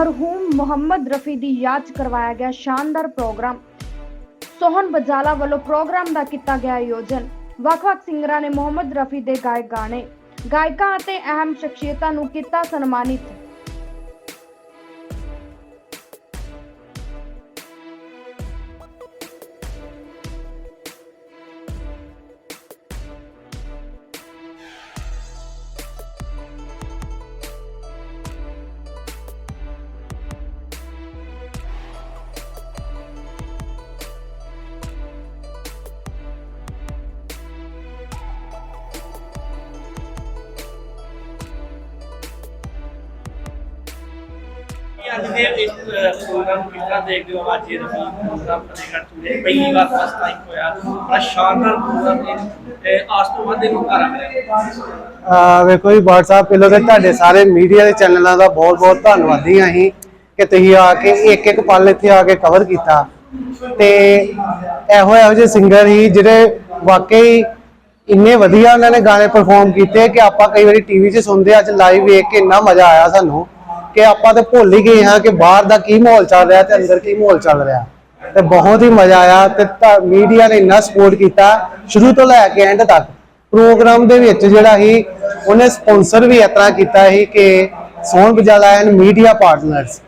ਮਰਹੂਮ ਮੁਹੰਮਦ ਰਫੀ ਦੀ ਯਾਦ 'ਚ ਕਰਵਾਇਆ ਗਿਆ ਸ਼ਾਨਦਾਰ ਪ੍ਰੋਗਰਾਮ। ਸੋਹਨ ਬਜਾਲਾ ਵੱਲੋਂ ਪ੍ਰੋਗਰਾਮ ਦਾ ਕੀਤਾ ਗਿਆ ਆਯੋਜਨ। ਵੱਖ-ਵੱਖ ਸਿੰਗਰਾਂ ਨੇ ਮੁਹੰਮਦ ਰਫੀ ਦੇ ਗਾਏ ਗਾਣੇ। ਗਾਇਕਾਂ ਅਤੇ ਅਹਿਮ ਸ਼ਖਸੀਅਤਾਂ ਨੂੰ ਕੀਤਾ ਸਨਮਾਨਿਤ। ਅੱਜ ਦੇ ਇਸ ਪ੍ਰੋਗਰਾਮ ਨੂੰ ਕਿਸ ਦੇਖਦੇ ਹੋ? ਅੱਜ ਇਹ ਪ੍ਰੋਗਰਾਮ ਫਤਿਹਗੜ੍ਹ ਚੂੜੇ ਪਹਿਲੀ ਵਾਰ ਫਸਟ ਟਾਈਮ ਹੋਇਆ। ਬੜਾ ਸ਼ਾਨਦਾਰ ਪ੍ਰੋਗਰਾਮ ਹੈ ਆਸ ਤੋਂ ਵੱਧ ਇਹਨੂੰ ਕਰਾਂਗੇ ਆ ਵੇਖੋ ਜੀ ਬਾਟ ਸਾਹਿਬ, ਪਹਿਲਾਂ ਤੁਹਾਡੇ ਸਾਰੇ ਮੀਡੀਆ ਦੇ ਚੈਨਲਾਂ ਦਾ ਬਹੁਤ ਬਹੁਤ ਧੰਨਵਾਦੀ ਹਾਂ ਅਸੀਂ ਕਿ ਤੁਸੀਂ ਆ ਕੇ ਇੱਕ ਇੱਕ ਪਲ ਇੱਥੇ ਆ ਕੇ ਕਵਰ ਕੀਤਾ। ਤੇ ਇਹੋ ਇਹੋ ਜਿਹੇ ਸਿੰਗਰ ਹੀ ਜਿਹੜੇ ਵਾਕਈ ਇੰਨੇ ਵਧੀਆ ਉਹਨਾਂ ਨੇ ਗਾਣੇ ਪਰਫਾਰਮ ਕੀਤੇ ਕਿ ਆਪਾਂ ਕਈ ਵਾਰੀ ਟੀਵੀ 'ਚ ਸੁਣਦੇ ਅੱਜ ਲਾਈਵ ਵੇਖ ਕੇ ਇੰਨਾ ਮਜ਼ਾ ਆਇਆ ਸਾਨੂੰ। ਕਿ ਆਪਾਂ ਤੇ ਭੁੱਲ ਹੀ ਗਏ ਹਾਂ ਕਿ ਬਾਹਰ ਦਾ ਕੀ ਮਾਹੌਲ ਚੱਲ ਰਿਹਾ ਤੇ ਅੰਦਰ ਕੀ ਮਾਹੌਲ ਚੱਲ ਰਿਹਾ। ਤੇ ਬਹੁਤ ਹੀ ਮਜ਼ਾ ਆਇਆ ਤੇ ਮੀਡੀਆ ਨੇ ਇੰਨਾ ਸਪੋਰਟ ਕੀਤਾ, ਸ਼ੁਰੂ ਤੋਂ ਲੈ ਕੇ ਐਂਡ ਤੱਕ। ਪ੍ਰੋਗਰਾਮ ਦੇ ਵਿੱਚ ਜਿਹੜਾ ਹੀ ਉਹਨੇ ਸਪਾਂਸਰ ਵੀ ਇਸ ਕੀਤਾ ਸੀ ਕਿ Sohan Bajala and media partners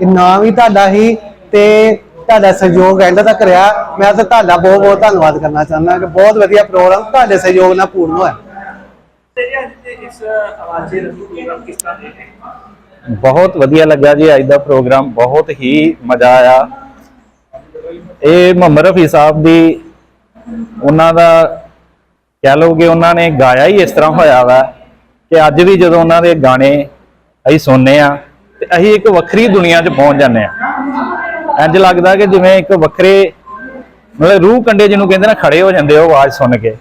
ਇਹ ਨਾਮ ਹੀ ਤੁਹਾਡਾ ਹੀ ਤੇ ਤੁਹਾਡਾ ਸਹਿਯੋਗ ਐਂਡ ਤੱਕ ਰਿਹਾ। ਮੈਂ ਤਾਂ ਤੁਹਾਡਾ ਬਹੁਤ ਬਹੁਤ ਧੰਨਵਾਦ ਕਰਨਾ ਚਾਹੁੰਦਾ ਕਿ ਬਹੁਤ ਵਧੀਆ ਪ੍ਰੋਗਰਾਮ ਤੁਹਾਡੇ ਸਹਿਯੋਗ ਨਾਲ ਪੂਰਨ ਹੋਇਆ। ਤੇ ਇਸ ਆਵਾਜ਼ੇ ਦਾ ਪ੍ਰੋਗਰਾਮ ਕਿਸ ਤਰ੍ਹਾਂ ਦੇਖਦੇ ਹੋ? ਬਹੁਤ ਵਧੀਆ ਲੱਗਾ ਜੀ, ਅੱਜ ਦਾ ਪ੍ਰੋਗਰਾਮ ਬਹੁਤ ਹੀ ਮਜ਼ਾ ਆਇਆ। ਇਹ ਮੁਹੰਮਦ ਰਫੀ ਸਾਹਿਬ ਦੀ ਉਹਨਾਂ ਦਾ ਕਹਿ ਲਓ ਕਿ ਉਹਨਾਂ ਨੇ ਗਾਇਆ ਹੀ ਇਸ ਤਰ੍ਹਾਂ ਹੋਇਆ ਵਾ ਕਿ ਅੱਜ ਵੀ ਜਦੋਂ ਉਹਨਾਂ ਦੇ ਗਾਣੇ ਅਸੀਂ ਸੁਣਨੇ ਆ ਤੇ ਅਸੀਂ ਇੱਕ ਵੱਖਰੀ ਦੁਨੀਆ 'ਚ ਪਹੁੰਚ ਜਾਂਦੇ ਆ। ਇੰਜ ਲੱਗਦਾ ਕਿ ਜਿਵੇਂ ਇੱਕ ਵੱਖਰੇ ਮਤਲਬ ਰੂਹ ਕੰਡੇ ਜਿਹਨੂੰ ਕਹਿੰਦੇ ਨਾ, ਖੜੇ ਹੋ ਜਾਂਦੇ ਹੋ ਆਵਾਜ਼ ਸੁਣ ਕੇ।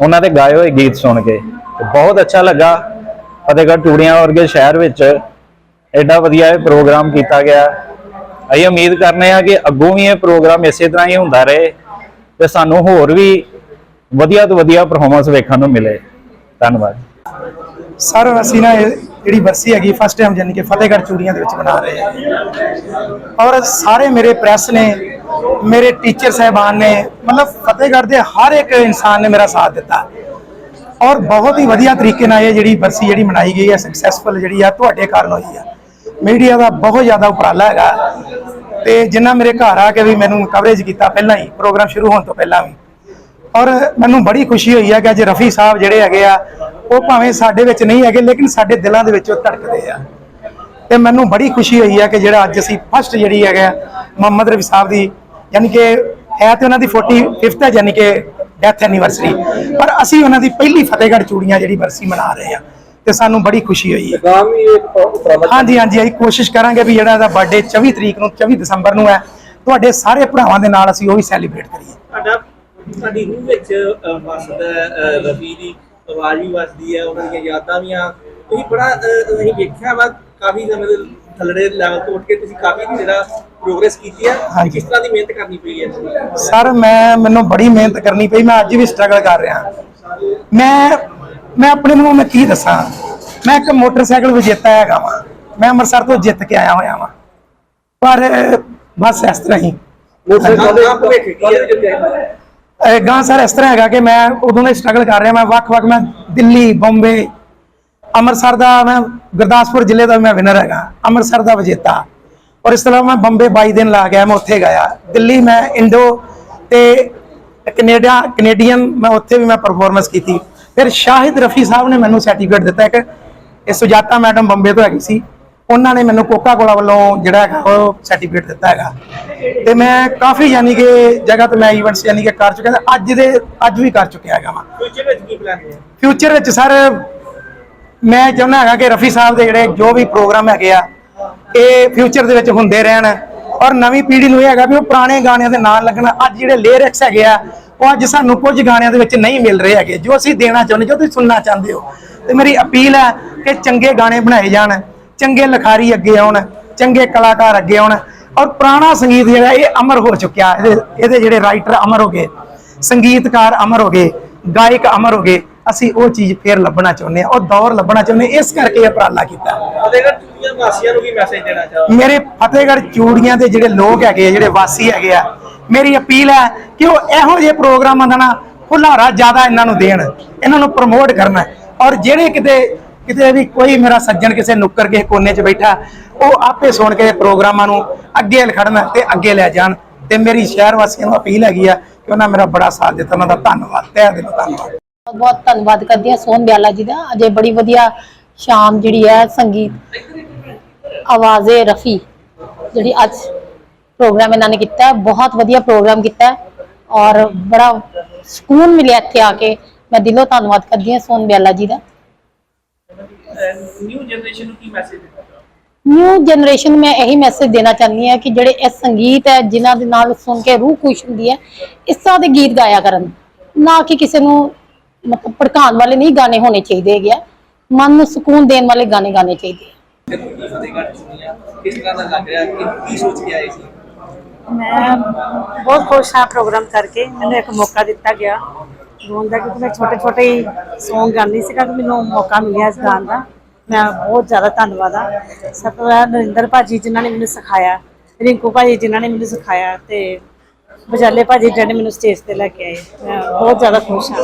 ਉਹਨਾਂ ਦੇ ਗਾਏ ਹੋਏ ਗੀਤ ਸੁਣ ਕੇ। ਬਹੁਤ ਅੱਛਾ ਲੱਗਾ। ਫਤਿਹਗੜ੍ਹ ਚੂੜੀਆਂ ਵਰਗੇ ਸ਼ਹਿਰ ਵਿੱਚ ਐਡਾ ਵਧੀਆ ਇਹ ਪ੍ਰੋਗਰਾਮ ਕੀਤਾ ਗਿਆ। ਅਸੀਂ ਉਮੀਦ ਕਰਨੇ ਆ ਕਿ ਅੱਗੋਂ ਵੀ ਇਹ ਪ੍ਰੋਗਰਾਮ ਇਸੇ ਤਰ੍ਹਾਂ ਹੀ ਹੁੰਦਾ ਰਹੇ ਤੇ ਸਾਨੂੰ ਹੋਰ ਵੀ ਵਧੀਆ ਤੋਂ ਵਧੀਆ ਪਰਫਾਰਮੈਂਸ ਵੇਖਣ ਨੂੰ ਮਿਲੇ। ਧੰਨਵਾਦ। ਸਰ ਅਸੀਂ ਨਾ ਇਹ ਜਿਹੜੀ ਬਰਸੀ ਹੈਗੀ ਫਸਟ ਟਾਈਮ ਜਾਨੀ ਕਿ ਫਤਿਹਗੜ੍ਹ ਚੂੜੀਆਂ ਦੇ ਵਿੱਚ ਮਨਾ ਰਹੇ ਹਾਂ। ਔਰ ਸਾਰੇ ਮੇਰੇ ਪ੍ਰੈਸ ਨੇ, ਮੇਰੇ ਟੀਚਰ ਸਹਿਬਾਨ ਨੇ, ਮਤਲਬ ਫਤਿਹਗੜ੍ਹ ਦੇ ਹਰ ਇੱਕ ਇਨਸਾਨ ਨੇ ਮੇਰਾ ਸਾਥ ਦਿੱਤਾ। ਔਰ ਬਹੁਤ ਹੀ ਵਧੀਆ ਤਰੀਕੇ ਨਾਲ ਇਹ ਜਿਹੜੀ ਬਰਸੀ ਜਿਹੜੀ ਮਨਾਈ ਗਈ ਹੈ ਸਕਸੈਸਫੁਲ ਜਿਹੜੀ ਆ, ਤੁਹਾਡੇ ਕਾਰਨ ਹੋਈ ਆ। ਮੀਡੀਆ ਦਾ ਬਹੁਤ ਜ਼ਿਆਦਾ ਉਪਰਾਲਾ ਹੈਗਾ। ਤੇ ਜਿੰਨਾ ਮੇਰੇ ਘਰ ਆ ਕੇ ਵੀ ਮੈਨੂੰ ਕਵਰੇਜ ਕੀਤਾ ਪਹਿਲਾਂ ਹੀ ਪ੍ਰੋਗਰਾਮ ਸ਼ੁਰੂ ਹੋਣ ਤੋਂ ਪਹਿਲਾਂ ਵੀ। ਔਰ ਮੈਨੂੰ ਬੜੀ ਖੁਸ਼ੀ ਹੋਈ ਹੈ ਕਿ ਅੱਜ ਰਫੀ ਸਾਹਿਬ ਜਿਹੜੇ ਹੈਗੇ ਆ, ਉਹ ਭਾਵੇਂ ਸਾਡੇ ਵਿੱਚ ਨਹੀਂ ਹੈਗੇ, ਲੇਕਿਨ ਸਾਡੇ ਦਿਲਾਂ ਦੇ ਵਿੱਚ ਉਹ ਧੜਕਦੇ ਆ। ਤੇ ਮੈਨੂੰ ਬੜੀ ਖੁਸ਼ੀ ਹੋਈ ਹੈ ਕਿ ਜਿਹੜਾ ਅੱਜ ਅਸੀਂ ਫਸਟ ਜਿਹੜੀ ਹੈਗਾ, ਮੁਹੰਮਦ ਰਫੀ ਸਾਹਿਬ ਦੀ, ਯਾਨੀ ਕਿ ਹੈ ਤੇ ਉਹਨਾਂ ਦੀ 45th ਹੈ, ਯਾਨੀ ਕਿ ਡੈਥ ਐਨੀਵਰਸਰੀ ਪਰ ਅਸੀਂ ਉਹਨਾਂ ਦੀ ਪਹਿਲੀ ਫਤਿਹਗੜ੍ਹ ਚੂੜੀਆਂ ਜਿਹੜੀ ਬਰਸੀ ਮਨਾ ਰਹੇ ਆ ਤੇ ਸਾਨੂੰ ਬੜੀ ਖੁਸ਼ੀ ਹੋਈ ਹੈ। ਹਾਂਜੀ ਹਾਂਜੀ ਅਸੀਂ ਕੋਸ਼ਿਸ਼ ਕਰਾਂਗੇ ਵੀ ਜਿਹੜਾ ਇਹਦਾ ਬਰਥਡੇ 24 ਤਰੀਕ ਨੂੰ 24 ਦਸੰਬਰ ਨੂੰ ਹੈ ਤੁਹਾਡੇ ਸਾਰੇ ਭਰਾਵਾਂ ਦੇ ਨਾਲ ਅਸੀਂ ਉਹ ਵੀ ਸੈਲੀਬ੍ਰੇਟ ਕਰੀਏ। ਤੁਹਾਡਾ ਤੁਹਾਡੀ ਰੂਹ ਵਿੱਚ ਅਹ, ਵਸਦਾ ਹੈ, ਅਹ, ਰਫੀ ਦੀ ਆਵਾਜ਼ ਵੀ ਵਸਦੀ ਹੈ ਉਹਨਾਂ ਦੀਆਂ ਯਾਦਾਂ ਵੀ ਆ ਤੁਸੀਂ ਬੜਾ ਅਹ, ਅਸੀਂ ਵੇਖਿਆ ਵਾ ਕਾਫੀ ਸਮੇਂ ਦੇ ਥੱਲੜੇ ਲੈਵਲ ਤੋਂ ਉੱਠ ਕੇ ਤੁਸੀਂ ਕਾਫੀ ਜਿਹੜਾ ਪ੍ਰੋਗਰੈਸ ਕੀਤੀ ਹੈ? ਹਾਂਜੀ। ਕਿਸ ਤਰ੍ਹਾਂ ਦੀ ਮਿਹਨਤ ਕਰਨੀ ਪਈ ਹੈ? ਸਰ ਮੈਂ ਮੈਨੂੰ ਬੜੀ ਮਿਹਨਤ ਕਰਨੀ ਪਈ। ਮੈਂ ਅੱਜ ਵੀ ਸਟਰਗਲ ਕਰ ਰਿਹਾ। ਮੈਂ ਮੈਂ ਆਪਣੇ ਨੂੰ ਮੈਂ ਕੀ ਦੱਸਾਂ? ਮੈਂ ਇੱਕ ਮੋਟਰਸਾਈਕਲ ਵਿਜੇਤਾ ਹੈਗਾ ਵਾਂ। ਮੈਂ ਅੰਮ੍ਰਿਤਸਰ ਤੋਂ ਜਿੱਤ ਕੇ ਆਇਆ ਹੋਇਆ ਵਾਂ। ਪਰ ਬਸ ਇਸ ਤਰ੍ਹਾਂ ਹੀ। ਕੀ ਇਹ ਗਾਂ ਸਰ ਇਸ ਤਰ੍ਹਾਂ ਹੈਗਾ ਕਿ ਮੈਂ ਉਦੋਂ ਦਾ ਸਟਰਗਲ ਕਰ ਰਿਹਾ। ਮੈਂ ਵੱਖ-ਵੱਖ ਮੈਂ ਦਿੱਲੀ ਬੰਬੇ ਅੰਮ੍ਰਿਤਸਰ ਦਾ ਮੈਂ ਗੁਰਦਾਸਪੁਰ ਜ਼ਿਲ੍ਹੇ ਦਾ ਮੈਂ ਵਿਨਰ ਹੈਗਾ। ਅੰਮ੍ਰਿਤਸਰ ਦਾ ਵਿਜੇਤਾ। ਔਰ ਇਸ ਤਰ੍ਹਾਂ ਮੈਂ ਬੰਬੇ 22 ਦਿਨ ਲਾ ਗਿਆ ਮੈਂ ਉੱਥੇ ਗਿਆ। ਦਿੱਲੀ ਮੈਂ ਇੰਡੋ ਤੇ ਕੈਨੇਡਾ ਕੈਨੇਡੀਅਨ ਮੈਂ ਉੱਥੇ ਵੀ ਮੈਂ ਪਰਫਾਰਮੈਂਸ ਕੀਤੀ। ਫਿਰ ਸ਼ਾਹਿਦ ਰਫੀ ਸਾਹਿਬ ਨੇ ਮੈਨੂੰ ਸਰਟੀਫਿਕੇਟ ਦਿੱਤਾ ਕਿ ਇਹ ਸੁਜਾਤਾ ਮੈਡਮ ਬੰਬੇ ਤੋਂ ਹੈਗੀ ਸੀ। ਉਹਨਾਂ ਨੇ ਮੈਨੂੰ ਕੋਕਾ ਕੋਲਾ ਵੱਲੋਂ ਜਿਹੜਾ ਹੈਗਾ ਉਹ ਸਰਟੀਫਿਕੇਟ ਦਿੱਤਾ ਹੈਗਾ। ਤੇ ਮੈਂ ਕਾਫੀ ਯਾਨੀ ਕਿ ਜਗ੍ਹਾ ਤੇ ਮੈਂ ਇਵੈਂਟਸ ਯਾਨੀ ਕਿ ਕਰ ਚੁੱਕਿਆ ਅੱਜ ਦੇ ਅੱਜ ਵੀ ਕਰ ਚੁੱਕਿਆ ਹੈਗਾ ਵਾਂ ਫਿਊਚਰ ਵਿੱਚ ਕੀ ਪਲਾਨ ਹੈ ਫਿਊਚਰ ਵਿੱਚ ਸਰ ਮੈਂ ਚਾਹੁੰਦਾ ਹੈਗਾ ਕਿ ਰਫੀ ਸਾਹਿਬ ਦੇ ਜਿਹੜੇ ਜੋ ਵੀ ਪ੍ਰੋਗਰਾਮ ਹੈਗੇ ਆ ਇਹ ਫਿਊਚਰ ਦੇ ਵਿੱਚ ਹੁੰਦੇ ਰਹਿਣ। ਔਰ ਨਵੀਂ ਪੀੜ੍ਹੀ ਨੂੰ ਇਹ ਹੈਗਾ ਵੀ ਉਹ ਪੁਰਾਣੇ ਗਾਣਿਆਂ ਦੇ ਨਾਲ ਲੱਗਣ। ਅੱਜ ਜਿਹੜੇ ਲਿਰਿਕਸ ਹੈਗੇ ਆ, ਉਹ ਅੱਜ ਸਾਨੂੰ ਕੁਝ ਗਾਣਿਆਂ ਦੇ ਵਿੱਚ ਨਹੀਂ ਮਿਲ ਰਹੇ ਹੈਗੇ। ਜੋ ਅਸੀਂ ਦੇਣਾ ਚਾਹੁੰਦੇ, ਜੋ ਤੁਸੀਂ ਸੁਣਨਾ ਚਾਹੁੰਦੇ ਹੋ। ਤੇ ਮੇਰੀ ਅਪੀਲ ਹੈ ਕਿ ਚੰਗੇ ਗਾਣੇ ਬਣਾਏ ਜਾਣ, ਚੰਗੇ ਲਿਖਾਰੀ ਅੱਗੇ ਆਉਣ, ਚੰਗੇ ਕਲਾਕਾਰ ਅੱਗੇ ਆਉਣ। ਔਰ ਪੁਰਾਣਾ ਸੰਗੀਤ ਜਿਹੜਾ, ਇਹ ਅਮਰ ਹੋ ਚੁੱਕਿਆ। ਇਹਦੇ ਇਹਦੇ ਜਿਹੜੇ ਰਾਈਟਰ ਅਮਰ ਹੋ ਗਏ, ਸੰਗੀਤਕਾਰ ਅਮਰ ਹੋ ਗਏ, ਗਾਇਕ ਅਮਰ ਹੋ ਗਏ। ਅਸੀਂ ਉਹ ਚੀਜ਼ ਫੇਰ ਲੱਭਣਾ ਚਾਹੁੰਦੇ ਆ ਉਹ ਦੌਰ ਲੱਭਣਾ ਚਾਹੁੰਦੇ। ਇਸ ਕਰਕੇ ਇਹ ਉਪਰਾਲਾ ਕੀਤਾ। ਫਤਿਹਗੜ੍ਹ ਚੂੜੀਆਂ ਵਾਸੀਆਂ ਨੂੰ ਵੀ ਮੈਸੇਜ ਦੇਣਾ ਚਾਹੋ। ਮੇਰੇ ਫਤਿਹਗੜ੍ਹ ਚੂੜੀਆਂ ਦੇ ਜਿਹੜੇ ਲੋਕ ਹੈਗੇ ਆ ਜਿਹੜੇ ਵਾਸੀ ਹੈਗੇ ਆ ਮੇਰੀ ਅਪੀਲ ਹੈ ਕਿ ਉਹ ਇਹੋ ਜਿਹੇ ਪ੍ਰੋਗਰਾਮਾਂ ਦਾ ਨਾ ਹੁਲਾਰਾ ਜ਼ਿਆਦਾ ਇਹਨਾਂ ਨੂੰ ਦੇਣ ਇਹਨਾਂ ਨੂੰ ਪ੍ਰਮੋਟ ਕਰਨਾ। ਔਰ ਜਿਹੜੇ ਕਿਤੇ ਕਿਤੇ ਵੀ ਕੋਈ ਮੇਰਾ ਸੱਜਣ ਕਿਸੇ ਨੁੱਕਰ ਕੇ ਕੋਨੇ 'ਚ ਬੈਠਾ ਉਹ ਆਪੇ ਸੁਣ ਕੇ ਪ੍ਰੋਗਰਾਮਾਂ ਨੂੰ ਅੱਗੇ ਖੜਨ ਤੇ ਅੱਗੇ ਲੈ ਜਾਣ। ਤੇ ਮੇਰੀ ਸ਼ਹਿਰ ਵਾਸੀਆਂ ਨੂੰ ਅਪੀਲ ਹੈਗੀ ਆ ਕਿ ਉਹਨਾਂ ਮੇਰਾ ਬੜਾ ਸਾਥ ਦਿੱਤਾ ਉਹਨਾਂ ਦਾ ਧੰਨਵਾਦ। ਤਹਿ ਦਿਲੋਂ ਧੰਨਵਾਦ। ਬਹੁਤ ਬਹੁਤ ਧੰਨਵਾਦ ਕਰਦੀ ਹਾਂ ਸੋਹਣ ਬਿਆਲਾ ਜੀ ਦਾ। ਅਜੇ ਬੜੀ ਵਧੀਆ ਸ਼ਾਮ ਜਿਹੜੀ ਹੈ ਸੰਗੀਤ ਆਵਾਜ਼ੇ ਰਫੀ ਜਿਹੜੀ ਅੱਜ ਪ੍ਰੋਗਰਾਮ ਇਹਨਾਂ ਨੇ ਕੀਤਾ ਹੈ, ਬਹੁਤ ਵਧੀਆ ਪ੍ਰੋਗਰਾਮ ਕੀਤਾ ਹੈ ਔਰ ਬੜਾ ਸਕੂਨ ਮਿਲਿਆ ਇੱਥੇ ਆ ਕੇ। ਮੈਂ ਦਿਲੋਂ ਧੰਨਵਾਦ ਕਰਦੀ ਹਾਂ ਸੋਹਣ ਬਿਆਲਾ ਜੀ ਦਾ। ਨਿਊ ਜਨਰੇਸ਼ਨ ਨੂੰ ਕੀ ਮੈਸੇਜ ਨਿਊ ਜਨਰੇਸ਼ਨ ਮੈਂ ਇਹੀ ਮੈਸੇਜ ਦੇਣਾ ਚਾਹੁੰਦੀ ਹਾਂ ਕਿ ਜਿਹੜੇ ਇਹ ਸੰਗੀਤ ਹੈ ਜਿਨ੍ਹਾਂ ਦੇ ਨਾਲ ਸੁਣ ਕੇ ਰੂਹ ਖੁਸ਼ ਹੁੰਦੀ ਹੈ ਇਸ ਤਰ੍ਹਾਂ ਦੇ ਗੀਤ ਗਾਇਆ ਕਰਨ। ਨਾ ਕਿ ਕਿਸੇ ਨੂੰ ਮਤਲਬ ਭੜਕਾਉਣ ਵਾਲੇ ਨਹੀਂ ਗਾਣੇ ਹੋਣੇ ਚਾਹੀਦੇ ਹੈਗੇ ਆ। ਮਨ ਨੂੰ ਸਕੂਨ ਦੇਣ ਵਾਲੇ ਗਾਣੇ ਗਾਣੇ ਚਾਹੀਦੇ ਆ। ਫਤਿਹਗੜ੍ਹ ਚੂੜੀਆਂ ਕਿਸ ਤਰ੍ਹਾਂ ਦਾ ਲੱਗ ਰਿਹਾ ਕਿ ਕੀ ਸੋਚ ਕੇ ਆਏ ਸੀ ਮੈਂ ਬਹੁਤ ਖੁਸ਼ ਹਾਂ ਪ੍ਰੋਗਰਾਮ ਕਰਕੇ। ਮੈਨੂੰ ਇੱਕ ਮੌਕਾ ਦਿੱਤਾ ਗਿਆ। ਗਾਉਣ ਦਾ, ਕਿਉਂਕਿ ਮੈਂ ਛੋਟੇ ਛੋਟੇ ਹੀ Song ਗਾਉਂਦੀ ਸੀ ਕਿ ਮੈਨੂੰ ਮੌਕਾ ਮਿਲਿਆ ਇਸ ਗਾਣ ਦਾ। ਮੈਂ ਬਹੁਤ ਜ਼ਿਆਦਾ ਧੰਨਵਾਦ ਆ ਸਭ ਤੋਂ ਪਹਿਲਾਂ ਨਰਿੰਦਰ ਭਾਜੀ ਜਿਨ੍ਹਾਂ ਨੇ ਮੈਨੂੰ ਸਿਖਾਇਆ, ਰਿੰਕੂ ਭਾਜੀ ਜਿਨ੍ਹਾਂ ਨੇ ਮੈਨੂੰ ਸਿਖਾਇਆ, ਤੇ ਬਜਾਲੇ ਭਾਜੀ ਜਿਹਨੇ ਮੈਨੂੰ ਸਟੇਜ ਤੇ ਲੈ ਕੇ ਆਏ। ਮੈਂ ਬਹੁਤ ਜ਼ਿਆਦਾ ਖੁਸ਼ ਹਾਂ।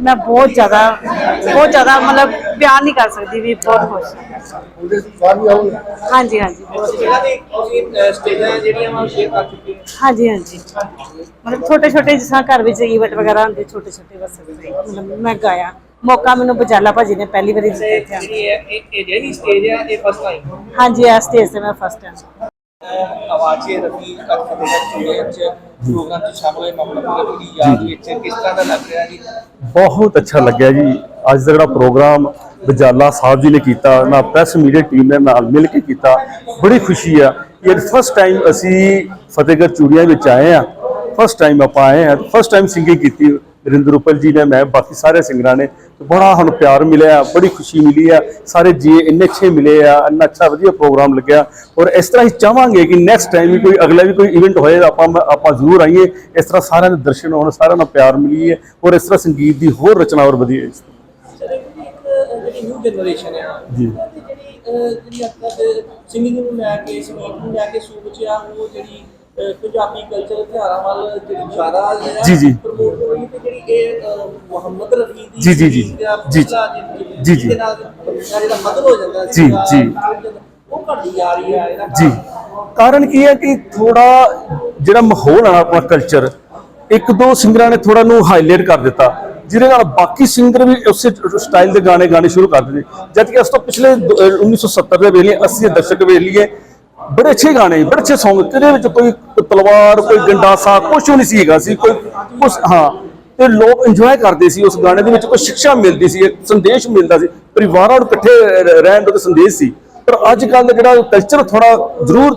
ਮੈਂ ਬਹੁਤ ਜ਼ਿਆਦਾ ਬਹੁਤ ਜ਼ਿਆਦਾ ਮਤਲਬ ਬਿਆਨ ਨਹੀਂ ਕਰ ਸਕਦੀ ਵੀ ਬਹੁਤ ਖੁਸ਼ ਹਾਂ। ਹਾਂਜੀ ਹਾਂਜੀ। ਬਹੁਤ ਜਿਹੜਾ ਵੀ ਤੁਸੀਂ ਅਹ, ਸਟੇਜਾਂ ਜਿਹੜੀਆਂ ਵਾ ਸ਼ੇਅਰ ਕਰ ਚੁੱਕੇ ਹੋ। ਹਾਂਜੀ ਹਾਂਜੀ। ਮਤਲਬ ਛੋਟੇ ਛੋਟੇ ਜਿਸ ਤਰ੍ਹਾਂ ਘਰ ਵਿੱਚ ਈਵੈਂਟ ਵਗੈਰਾ ਹੁੰਦੇ ਛੋਟੇ ਛੋਟੇ ਬਸ ਮਤਲਬ ਮੈਂ ਗਾਇਆ। ਮੌਕਾ ਮੈਨੂੰ ਬਜਾਲਾ ਭਾਜੀ ਨੇ ਪਹਿਲੀ ਵਾਰੀ ਦਿੱਤਾ। ਜਿਹੜੀ ਹੈ ਇਹ ਇਹ ਜਿਹੜੀ ਸਟੇਜ ਹੈ ਇਹ ਫਸਟ ਟਾਈਮ ਹਾਂਜੀ ਇਸ ਸਟੇਜ ਤੇ ਮੈਂ ਫਸਟ ਟਾਈਮ ਆਵਾਜ਼ੇ ਰਫੀ ਅੱਜ ਫਤਿਹਗੜ੍ਹ ਚੂੜੀਆਂ ਚ ਪ੍ਰੋਗਰਾਮ ਚ ਸ਼ਾਮਲ ਹੋਏ ਮੁਹੰਮਦ ਰਫੀ ਦੀ ਯਾਦ ਵਿੱਚ ਕਿਸ ਤਰ੍ਹਾਂ ਦਾ ਲੱਗ ਰਿਹਾ ਜੀ? ਬਹੁਤ ਅੱਛਾ ਲੱਗਿਆ ਜੀ। ਅੱਜ ਦਾ ਜਿਹੜਾ ਪ੍ਰੋਗਰਾਮ ਬਜਾਲਾ ਸਾਹਿਬ ਜੀ ਨੇ ਕੀਤਾ ਨਾ ਪ੍ਰੈਸ ਮੀਡੀਆ ਟੀਮ ਨੇ ਨਾਲ ਮਿਲ ਕੇ ਕੀਤਾ। ਬੜੀ ਖੁਸ਼ੀ ਆ ਕਿ ਇਹ ਫਸਟ ਟਾਈਮ ਅਸੀਂ ਫਤਿਹਗੜ੍ਹ ਚੂੜੀਆਂ ਵਿੱਚ ਆਏ ਆ ਫਸਟ ਟਾਈਮ ਆਪਾਂ ਆਏ ਆ ਫਸਟ ਟਾਈਮ ਸਿੰਗਿੰਗ ਕੀਤੀ। ਨਰਿੰਦਰ ਉਪਲ ਜੀ ਨੇ ਮੈਂ ਬਾਕੀ ਸਾਰੇ ਸਿੰਗਰਾਂ ਨੇ ਤੇ ਬੜਾ ਸਾਨੂੰ ਪਿਆਰ ਮਿਲਿਆ ਬੜੀ ਖੁਸ਼ੀ ਮਿਲੀ ਆ। ਸਾਰੇ ਜੀ ਇੰਨੇ ਅੱਛੇ ਮਿਲੇ ਆ ਇੰਨਾ ਅੱਛਾ ਵਧੀਆ ਪ੍ਰੋਗਰਾਮ ਲੱਗਿਆ। ਔਰ ਇਸ ਤਰ੍ਹਾਂ ਹੀ ਚਾਹਾਂਗੇ ਕਿ ਨੈਕਸਟ ਟਾਈਮ ਵੀ ਕੋਈ ਅਗਲਾ ਵੀ ਕੋਈ ਇਵੈਂਟ ਹੋਏ ਆਪਾਂ ਆਪਾਂ ਜ਼ਰੂਰ ਆਈਏ। ਇਸ ਤਰ੍ਹਾਂ ਸਾਰਿਆਂ ਦੇ ਦਰਸ਼ਨ ਹੋਣ ਸਾਰਿਆਂ ਨਾਲ ਪਿਆਰ ਮਿਲੀਏ ਔਰ ਇਸ ਤਰ੍ਹਾਂ ਸੰਗੀਤ ਦੀ ਹੋਰ ਰਚਨਾ ਹੋਰ ਵਧੀਆ ਇਸ ਜੀ, ਜਿਹੜੀ ਨਿਊ ਜਨਰੇਸ਼ਨ ਆ ਜੀ। ਉਹਨਾਂ ਦੀ ਜਿਹੜੀ ਅਹ, ਜਿਹੜੀ ਅੱਜ ਤੱਕ ਸਿੰਗਿੰਗ ਨੂੰ ਲੈ ਕੇ ਸੰਗੀਤ ਨੂੰ ਲੈ ਕੇ ਸੋਚ ਆ ਉਹ ਜਿਹੜੀ ਪੰਜਾਬੀ ਕਲਚਰ ਤਿਉਹਾਰਾਂ ਵੱਲ ਜਿਹੜੀ ਜ਼ਿਆਦਾ ਜਿਹੜਾ ਜੀ, ਜੀ। promote ਹੋ ਰਹੀ ਤੇ ਜਿਹੜੀ ਇਹ ਅਹ, ਮੁਹੰਮਦ ਰਫੀ ਦੀ ਜੀ, ਜੀ, ਜੀ, ਜੀ, ਜੀ, ਜੀ। ਨਾਲ ਜਿਹੜਾ ਮਦਦ ਹੋ ਜਾਂਦਾ ਜੀ, ਜੀ। ਉਹ ਘਟਦੀ ਜਾ ਰਹੀ ਆ ਇਹਦਾ ਜੀ ਕਾਰਨ ਕੀ ਹੈ ਕਿ ਥੋੜਾ ਜਿਹੜਾ ਮਾਹੌਲ ਆ ਆਪਣਾ ਕਲਚਰ ਇੱਕ ਦੋ ਸਿੰਗਰਾਂ ਨੇ ਥੋੜਾ ਨੂੰ ਹਾਈਲਾਈਟ ਕਰ ਦਿੱਤਾ ਜਿਹਦੇ ਨਾਲ ਬਾਕੀ ਸਿੰਗਰ ਵੀ ਉਸੇ ਸਟਾਈਲ ਦੇ ਗਾਣੇ ਗਾਣੇ ਸ਼ੁਰੂ ਕਰ ਦਿੱਤੇ ਜਦ ਕਿ ਉਸ ਤੋਂ ਪਿਛਲੇ ਦੋ- ਅਹ 1970 ਦੇ ਵੇਲੇ 80 ਦੇ ਦਸ਼ਕ ਵੇਲੇ ਬੜੇ ਅੱਛੇ ਗਾਣੇ, ਬੜੇ ਅੱਛੇ Song, ਤੇਰੇ ਵਿੱਚ ਕੋਈ ਤਲਵਾਰ, ਕੋਈ ਗੰਡਾਸਾ ਕੁਝ ਨਹੀਂ ਸੀ ਸੀ, ਕੋਈ ਕੁਛ, ਹਾਂ। ਤੇ ਲੋਕ ਇੰਜੋਏ ਕਰਦੇ ਸੀ ਉਸ ਗਾਣੇ ਦੇ ਵਿੱਚ, ਕੋਈ ਸਿੱਖਿਆ ਮਿਲਦੀ ਸੀ, ਇੱਕ ਸੰਦੇਸ਼ ਮਿਲਦਾ ਸੀ, ਪਰਿਵਾਰਾਂ ਨੂੰ ਇਕੱਠੇ ਰਹਿਣ ਦਾ ਸੰਦੇਸ਼ ਸੀ। ਪਰ ਅੱਜ ਕੱਲ ਦਾ ਜਿਹੜਾ ਕਲਚਰ ਥੋੜਾ ਜ਼ਰੂਰ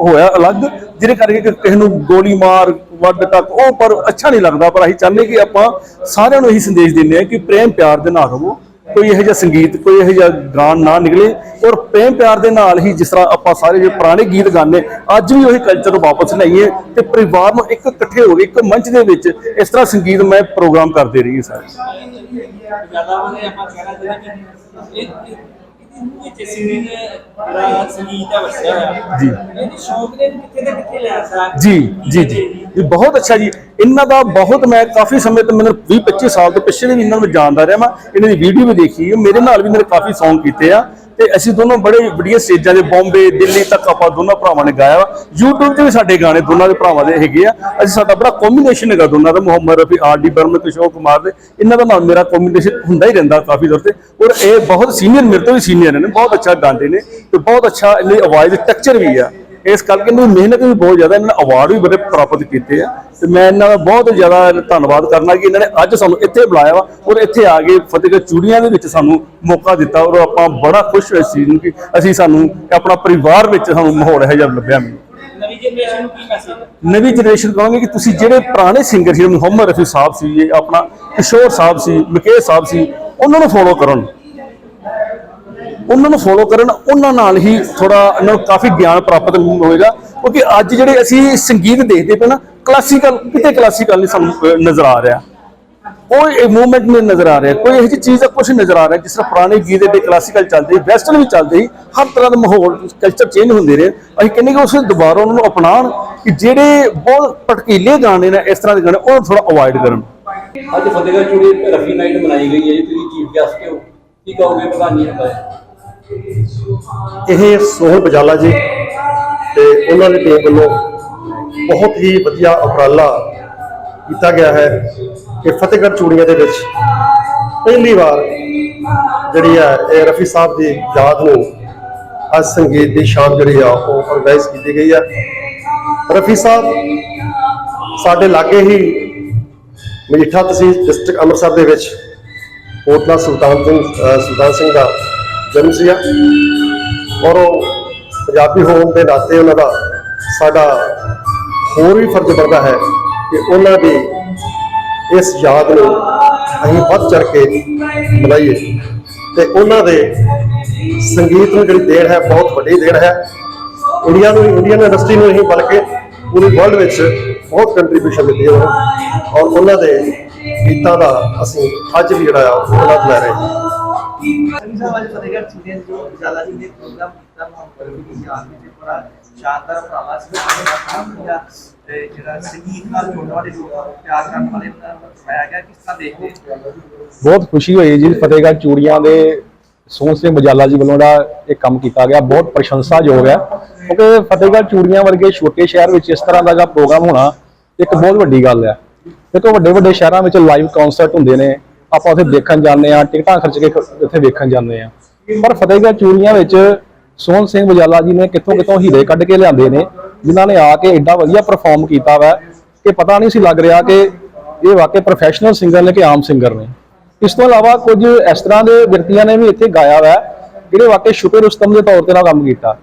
ਹੋਇਆ ਅਲੱਗ, ਜਿਹਦੇ ਕਰਕੇ ਕਿਸੇ ਨੂੰ ਗੋਲੀ ਮਾਰ ਵੱਡ ਤੱਕ, ਉਹ ਪਰ ਅੱਛਾ ਨਹੀਂ ਲੱਗਦਾ। ਪਰ ਅਸੀਂ ਚਾਹੁੰਦੇ ਕਿ ਆਪਾਂ ਸਾਰਿਆਂ ਨੂੰ ਇਹੀ ਸੰਦੇਸ਼ ਦਿੰਦੇ ਹਾਂ ਕਿ ਪ੍ਰੇਮ ਪਿਆਰ ਦੇ ਨਾਲ ਰਹੋ। ਕੋਈ ਇਹੋ ਜਿਹਾ ਸੰਗੀਤ, ਕੋਈ ਇਹੋ ਜਿਹਾ ਗਾਣ ਨਾ ਨਿਕਲੇ ਔਰ ਪ੍ਰੇਮ ਪਿਆਰ ਦੇ ਨਾਲ ਹੀ ਜਿਸ ਤਰ੍ਹਾਂ ਆਪਾਂ ਸਾਰੇ ਜੇ ਪੁਰਾਣੇ ਗੀਤ ਗਾਣੇ ਅੱਜ ਵੀ ਉਹੀ ਕਲਚਰ ਨੂੰ ਵਾਪਸ ਲਿਆਈਏ ਤੇ ਪਰਿਵਾਰ ਨੂੰ ਇੱਕ ਇਕੱਠੇ ਹੋ ਕੇ, ਇੱਕ ਮੰਚ ਦੇ ਵਿੱਚ ਇਸ ਤਰ੍ਹਾਂ ਸੰਗੀਤ ਮੈਂ ਪ੍ਰੋਗਰਾਮ ਕਰਦੇ ਰਹੀ ਸਾਰੇ। ਵਿੱਚ ਸਿੰਗਿੰਗ ਸੰਗੀਤ ਵਸਿਆ ਹੋਇਆ ਜੀ। ਇਹਦੇ ਸ਼ੌਕ ਨੇ ਕਿੱਥੇ ਤੇ ਕਿੱਥੇ ਲੈ ਸਕਦਾ ਜੀ ਜੀ ਜੀ। ਇਹ ਬਹੁਤ ਅੱਛਾ ਜੀ। ਇਹਨਾਂ ਦਾ ਬਹੁਤ ਮੈਂ ਕਾਫੀ ਸਮੇਂ ਤੋਂ ਮੈਨੂੰ 20 25 ਸਾਲ ਤੋਂ ਪਿੱਛੇ ਵੀ ਇਹਨਾਂ ਨੂੰ ਜਾਣਦਾ ਰਿਹਾ ਮੈਂ ਇਹਨਾਂ ਦੀ ਵੀਡੀਓ ਵੀ ਦੇਖੀ ਹੈ। ਮੇਰੇ ਨਾਲ ਵੀ ਇਹਨਾਂ ਨੇ ਕਾਫੀ Song ਕੀਤੇ ਆ। ਤੇ ਅਸੀਂ ਦੋਨੋਂ ਬੜੇ ਵੱਡੀਆਂ ਸਟੇਜਾਂ ਦੇ ਬੰਬੇ, ਦਿੱਲੀ ਤੱਕ ਆਪਾਂ ਦੋਨਾਂ ਭਰਾਵਾਂ ਨੇ ਗਾਇਆ ਵਾ। YouTube ਤੇ ਵੀ ਸਾਡੇ ਗਾਣੇ ਦੋਨਾਂ ਦੇ ਭਰਾਵਾਂ ਦੇ ਹੈਗੇ ਆ। ਅਸੀਂ ਸਾਡਾ ਬੜਾ ਕੰਬੀਨੇਸ਼ਨ ਹੈਗਾ ਦੋਨਾਂ ਦਾ, ਮੁਹੰਮਦ ਰਫੀ, ਆਰ ਡੀ ਬਰਮਨ, ਕਿਸ਼ੋਰ ਕੁਮਾਰ ਦੇ। ਇਹਨਾਂ ਦਾ ਨਾਲ ਮੇਰਾ ਕੰਬੀਨੇਸ਼ਨ ਹੁੰਦਾ ਹੀ ਰਹਿੰਦਾ ਕਾਫੀ ਦੌਰ ਤੇ। ਔਰ ਇਹ ਬਹੁਤ ਸੀਨੀਅਰ ਮੇਰੇ ਤੋਂ ਵੀ ਸੀਨੀਅਰ ਨੇ, ਬਹੁਤ ਅੱਛਾ ਗਾਉਂਦੇ ਨੇ ਤੇ ਬਹੁਤ ਅੱਛਾ ਇਹਨਾਂ ਦੀ ਆਵਾਜ਼ ਦੇ ਟੈਕਸਚਰ ਵੀ ਆ। ਇਸ ਕਰਕੇ ਇਹਨਾਂ ਦੀ ਮਿਹਨਤ ਵੀ ਬਹੁਤ ਜ਼ਿਆਦਾ ਇਹਨਾਂ ਨੇ ਅਵਾਰਡ ਵੀ ਬੜੇ ਪ੍ਰਾਪਤ ਕੀਤੇ ਆ। ਤੇ ਮੈਂ ਇਹਨਾਂ ਦਾ ਬਹੁਤ ਜ਼ਿਆਦਾ ਧੰਨਵਾਦ ਕਰਨਾ ਕਿ ਇਹਨਾਂ ਨੇ ਅੱਜ ਸਾਨੂੰ ਇੱਥੇ ਬੁਲਾਇਆ ਵਾ ਔਰ ਇੱਥੇ ਆ ਕੇ ਫਤਿਹਗੜ੍ਹ ਚੂੜੀਆਂ ਦੇ ਵਿੱਚ ਸਾਨੂੰ ਮੌਕਾ ਦਿੱਤਾ ਔਰ ਆਪਾਂ ਬੜਾ ਖੁਸ਼ ਹੋਏ ਨੂੰ ਕਿ ਅਸੀਂ ਸਾਨੂੰ ਆਪਣਾ ਪਰਿਵਾਰ ਵਿੱਚ ਸਾਨੂੰ ਮਾਹੌਲ ਇਹੋ ਜਿਹਾ ਲੱਭਿਆ। ਮੈਨੂੰ ਨਵੀਂ ਜਨਰੇਸ਼ਨ ਨੂੰ ਕੀ ਮੈਸੇਜ ਨਵੀਂ ਜਨਰੇਸ਼ਨ ਕਹਾਂਗੇ ਕਿ ਤੁਸੀਂ ਜਿਹੜੇ ਪੁਰਾਣੇ ਸਿੰਗਰ ਸੀ ਮੁਹੰਮਦ ਰਫੀ ਸਾਹਿਬ ਸੀ ਆਪਣਾ ਕਿਸ਼ੋਰ ਸਾਹਿਬ ਸੀ ਮੁਕੇਸ਼ ਸਾਹਿਬ ਸੀ ਉਹਨਾਂ ਨੂੰ ਫੋਲੋ ਕਰਨ। ਉਹਨਾਂ ਨੂੰ ਫੋਲੋ ਕਰਨ, ਉਹਨਾਂ ਨਾਲ ਹੀ ਥੋੜਾ ਉਹਨਾਂ ਨੂੰ ਕਾਫੀ ਗਿਆਨ ਪ੍ਰਾਪਤ ਹੋਏਗਾ। ਕਿਉਂਕਿ ਅੱਜ ਜਿਹੜੇ ਅਸੀਂ ਸੰਗੀਤ ਦੇਖਦੇ ਪਏ ਨਾ ਕਲਾਸੀਕਲ ਕਿਤੇ ਕਲਾਸੀਕਲ ਨਹੀਂ ਸਾਨੂੰ ਨਜ਼ਰ ਆ ਰਿਹਾ। ਕੋਈ ਮੂਵਮੈਂਟ ਨਹੀਂ ਨਜ਼ਰ ਆ ਰਿਹਾ। ਕੋਈ ਇਹੋ ਜਿਹੀ ਚੀਜ਼ ਦਾ ਕੁਝ ਨਜ਼ਰ ਆ ਰਿਹਾ, ਜਿਸ ਤਰ੍ਹਾਂ ਪੁਰਾਣੇ ਗੀਤ ਦੇ ਕਲਾਸੀਕਲ ਚੱਲਦੇ ਵੈਸਟਰਨ ਵੀ ਚੱਲਦੇ ਸੀ, ਹਰ ਤਰ੍ਹਾਂ ਦਾ ਮਾਹੌਲ ਕਲਚਰ ਚੇਂਜ ਹੁੰਦੇ ਰਹੇ। ਅਸੀਂ ਕਹਿੰਦੇ ਕਿ ਉਸ ਦੁਬਾਰਾ ਉਹਨਾਂ ਨੂੰ ਅਪਣਾਉਣ, ਕਿ ਜਿਹੜੇ ਬਹੁਤ ਭਟਕੀਲੇ ਗਾਣੇ ਨੇ ਇਸ ਤਰ੍ਹਾਂ ਦੇ ਗਾਣੇ ਉਹ ਥੋੜਾ ਅਵੋਇਡ ਕਰਨ। ਅੱਜ ਫਤਿਹਗੜ੍ਹ ਚੂੜੀ ਰਫੀ ਨਾਈਟ ਮਨਾਈ ਗਈ ਹੈ ਜੀ, ਤੁਸੀਂ ਚੀਫ ਗੈਸਟ ਹੋ। ਕੀ ਕਹੋਗੇ ਪ੍ਰਧਾਨ ਜੀ? ਦਾ ਇਹ ਸੋਹਣ ਬਜਾਲਾ ਜੀ ਤੇ ਉਹਨਾਂ ਦੀ ਟੀਮ ਵੱਲੋਂ ਬਹੁਤ ਹੀ ਵਧੀਆ ਉਪਰਾਲਾ ਕੀਤਾ ਗਿਆ ਹੈ ਕਿ ਫਤਿਹਗੜ੍ਹ ਚੂੜੀਆਂ ਦੇ ਵਿੱਚ ਪਹਿਲੀ ਵਾਰ ਜਿਹੜੀ ਹੈ ਇਹ ਰਫੀ ਸਾਹਿਬ ਦੀ ਯਾਦ ਨੂੰ ਅੱਜ ਸੰਗੀਤ ਦੀ ਸ਼ਾਮ ਜਿਹੜੀ ਆ ਉਹ ਆਰਗੇਨਾਈਜ਼ ਕੀਤੀ ਗਈ ਹੈ। ਰਫੀ ਸਾਹਿਬ ਸਾਡੇ ਲਾਗੇ ਹੀ ਮਜੀਠਾ ਤਹਿਸੀਲ ਡਿਸਟ੍ਰਿਕਟ ਅੰਮ੍ਰਿਤਸਰ ਦੇ ਵਿੱਚ ਕੋਟਲਾ ਸੁਲਤਾਨ ਸਿੰਘ ਸੁਲਤਾਨ ਸਿੰਘ ਦਾ ਜਨਮ ਸੀਗਾ ਔਰ ਉਹ ਪੰਜਾਬੀ ਹੋਣ ਦੇ ਨਾਤੇ ਉਹਨਾਂ ਦਾ ਸਾਡਾ ਹੋਰ ਵੀ ਫਰਜ਼ ਬਣਦਾ ਹੈ ਕਿ ਉਹਨਾਂ ਦੀ ਇਸ ਯਾਦ ਨੂੰ ਅਸੀਂ ਵੱਧ ਚੜ ਕੇ ਮਨਾਈਏ। ਤੇ ਉਹਨਾਂ ਦੇ ਸੰਗੀਤ ਨੂੰ ਜਿਹੜੀ ਦੇਣ ਹੈ, ਬਹੁਤ ਵੱਡੀ ਦੇਣ ਹੈ। ਇੰਡੀਆ ਨੂੰ, ਇੰਡੀਅਨ ਇੰਡਸਟਰੀ ਨੂੰ ਨਹੀਂ, ਬਲਕਿ ਪੂਰੀ ਵਰਲਡ ਵਿੱਚ ਬਹੁਤ ਕੰਟਰੀਬਿਊਸ਼ਨ ਦਿੱਤੀ ਹੈ ਉਹਨਾਂ ਔਰ ਉਹਨਾਂ ਦੇ ਗੀਤਾਂ ਦਾ ਅਸੀਂ ਅੱਜ ਵੀ ਜਿਹੜਾ ਆ ਉਹ ਆਨੰਦ ਲੈ ਰਹੇ ਹਾਂ। ਸੰਨੀ ਸਾਹਿਬ ਫਤਿਹਗੜ੍ਹ ਚੂੜੀਆਂ ਜੋ ਜਾਲਾ ਜੀ ਨੇ ਪ੍ਰੋਗਰਾਮ ਕੀਤਾ ਮੁਹੱਬਤ ਦੀ ਯਾਦ ਵਿੱਚ ਬੜਾ ਸ਼ਾਨਦਾਰ ਉਪਰਾਲਾ ਸੀ ਕਾਫੀ ਆ, ਤੇ ਜਿਹੜਾ ਸੰਗੀਤ ਨਾਲ ਜੁੜਨ ਵਾਲੇ ਲੋਕਾਂ ਨੂੰ ਪਿਆਰ ਕਰਨ ਵਾਲੇ ਨੂੰ ਪਾਇਆ ਗਿਆ, ਕਿਸ ਤਰ੍ਹਾਂ ਦੇਖਦੇ ਬਹੁਤ ਖੁਸ਼ੀ ਹੋਈ ਜੀ, ਫਤਿਹਗੜ੍ਹ ਚੂੜੀਆਂ ਦੇ ਸੋਹਣ ਸਿੰਘ ਬਜਾਲਾ ਜੀ ਵੱਲੋਂ ਦਾ ਇਹ ਕੰਮ ਕੀਤਾ ਗਿਆ, ਬਹੁਤ ਪ੍ਰਸ਼ੰਸਾਯੋਗ ਹੈ, ਕਿਉਂਕਿ ਫਤਿਹਗੜ੍ਹ ਚੂੜੀਆਂ ਵਰਗੇ ਛੋਟੇ ਸ਼ਹਿਰ ਵਿੱਚ ਇਸ ਤਰ੍ਹਾਂ ਦਾ ਪ੍ਰੋਗਰਾਮ ਹੋਣਾ, ਇੱਕ ਬਹੁਤ ਵੱਡੀ ਗੱਲ ਹੈ। ਦੇਖੋ ਵੱਡੇ ਵੱਡੇ ਸ਼ਹਿਰਾਂ ਵਿੱਚ ਲਾਈਵ ਕਨਸਰਟ ਹੁੰਦੇ ਨੇ ਆਪਾਂ ਉੱਥੇ ਦੇਖਣ ਜਾਂਦੇ ਆ ਟਿਕਟਾਂ ਖਰਚ ਕੇ ਖ- ਉੱਥੇ ਵੇਖਣ ਜਾਂਦੇ ਆ ਪਰ ਫਤਿਹਗੜ੍ਹ ਚੂੜੀਆਂ ਵਿੱਚ ਸੋਹਣ ਸਿੰਘ ਬਜਾਲਾ ਜੀ ਨੇ ਕਿੱਥੋਂ ਕਿੱਥੋਂ ਹੀਰੇ ਕੱਢ ਕੇ ਲਿਆਂਦੇ ਨੇ, ਜਿਨ੍ਹਾਂ ਨੇ ਆ ਕੇ ਐਡਾ ਵਧੀਆ ਪਰਫਾਰਮ ਕੀਤਾ ਵਾ ਕਿ ਪਤਾ ਨਹੀਂ ਸੀ ਲੱਗ ਰਿਹਾ ਕਿ ਇਹ ਵਾਕਈ ਪ੍ਰੋਫੈਸ਼ਨਲ ਸਿੰਗਰ ਨੇ ਕਿ ਆਮ ਸਿੰਗਰ ਨੇ। ਇਸ ਤੋਂ ਇਲਾਵਾ ਕੁਝ ਇਸ ਤਰ੍ਹਾਂ ਦੇ ਵਿਅਕਤੀਆਂ ਨੇ ਵੀ ਇੱਥੇ ਗਾਇਆ ਹੋਇਆ ਜਿਹੜੇ ਵਾਕਈ ਸ਼ੁਕਰ ਰੁਸਤਮ ਦੇ ਤੌਰ ਤੇ ਨਾਲ ਕੰਮ ਕੀਤਾ।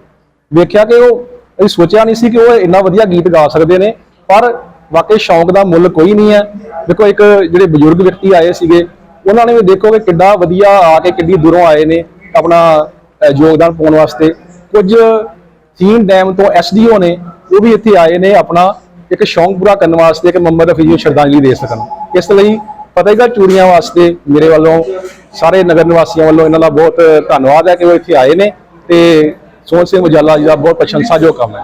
ਵੇਖਿਆ ਕਿ ਉਹ, ਅਸੀਂ ਸੋਚਿਆ ਨਹੀਂ ਸੀ ਕਿ ਉਹ ਇੰਨਾ ਵਧੀਆ ਗੀਤ ਗਾ ਸਕਦੇ ਨੇ, ਪਰ ਵਾਕਈ ਸ਼ੌਂਕ ਦਾ ਮੁੱਲ ਕੋਈ ਨਹੀਂ ਹੈ। ਦੇਖੋ ਇੱਕ ਜਿਹੜੇ ਬਜ਼ੁਰਗ ਵਿਅਕਤੀ ਆਏ ਸੀਗੇ ਉਹਨਾਂ ਨੇ ਵੀ ਦੇਖੋ ਕਿ ਕਿੱਡਾ ਵਧੀਆ ਆ ਕੇ ਕਿੱਡੀ ਦੂਰੋਂ ਆਏ ਨੇ ਆਪਣਾ ਯੋਗਦਾਨ ਪਾਉਣ ਵਾਸਤੇ। ਕੁਝ ਸੀਨ ਡੈਮ ਤੋਂ ਐਸਡੀਓ ਨੇ, ਉਹ ਵੀ ਇੱਥੇ ਆਏ ਨੇ ਆਪਣਾ, ਇੱਕ ਸ਼ੌਂਕ ਪੂਰਾ ਕਰਨ ਵਾਸਤੇ ਕਿ ਮੁਹੰਮਦ ਰਫੀ ਨੂੰ ਸ਼ਰਧਾਂਜਲੀ ਦੇ ਸਕਣ। ਇਸ ਲਈ ਫਤਿਹਗੜ੍ਹ ਚੂੜੀਆਂ ਵਾਸਤੇ ਮੇਰੇ ਵੱਲੋਂ, ਸਾਰੇ ਨਗਰ ਨਿਵਾਸੀਆਂ ਵੱਲੋਂ ਇਹਨਾਂ ਦਾ ਬਹੁਤ ਧੰਨਵਾਦ ਹੈ ਕਿ ਉਹ ਇੱਥੇ ਆਏ ਨੇ ਤੇ ਸੋਹਣ ਸਿੰਘ ਉਜਾਲਾ ਜੀ ਦਾ ਬਹੁਤ ਪ੍ਰਸ਼ੰਸਾਯੋਗ ਕੰਮ ਹੈ।